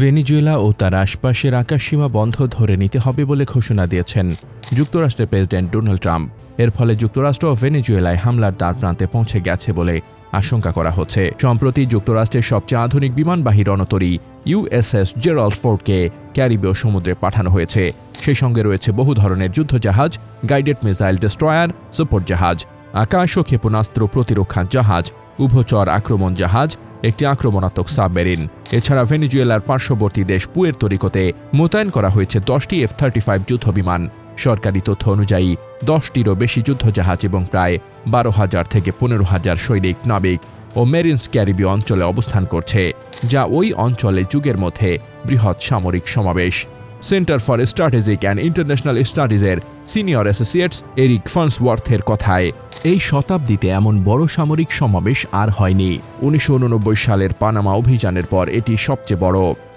Venezuela ও তার আশপাশের আকাশসীমা বন্ধ ধরে নিতে হবে বলে ঘোষণা দিয়েছেন যুক্তরাষ্ট্রের প্রেসিডেন্ট ডোনাল্ড ট্রাম্প। এর ফলে যুক্তরাষ্ট্র ও ভেনিজুয়েলায় হামলার দ্বার প্রান্তে পৌঁছে গেছে বলে আশঙ্কা করা হচ্ছে। সম্প্রতি যুক্তরাষ্ট্রের সবচেয়ে আধুনিক বিমানবাহী রণতরী ইউএসএস জেরাল্ড ফোর্ডকে ক্যারিবীয় সমুদ্রে পাঠানো হয়েছে। সেই সঙ্গে রয়েছে বহু ধরনের যুদ্ধজাহাজ, গাইডেড মিসাইল ডেস্ট্রয়ার সাপোর্ট জাহাজ, আকাশ ও ক্ষেপণাস্ত্র প্রতিরক্ষা জাহাজ, উভচর আক্রমণ জাহাজ, একটি আক্রমণাত্মক সাবমেরিন। এছাড়া ভেনিজুয়েলার পার্শ্ববর্তী দেশ পুয়ের তরিকতে মোতায়েন করা হয়েছে দশটি এফ থার্টি ফাইভ যুদ্ধবিমান। সরকারি তথ্য অনুযায়ী, দশটিরও বেশি যুদ্ধজাহাজ এবং প্রায় বারো হাজার থেকে পনেরো হাজার সৈনিক নাবিক ও মেরিনস ক্যারিবীয় অঞ্চলে অবস্থান করছে, যা ওই অঞ্চলে যুগের মধ্যে বৃহৎ সামরিক সমাবেশ। Center for strategic and international স্টাডিজের senior associates Eric ফান্সওয়ার্থের কথায়, এই শতাব্দীতে এমন বড় সামরিক সমাবেশ আর হয়নি। উনিশশো উননব্বই সালের পানামা অভিযানের পর এটি সবচেয়ে বড়।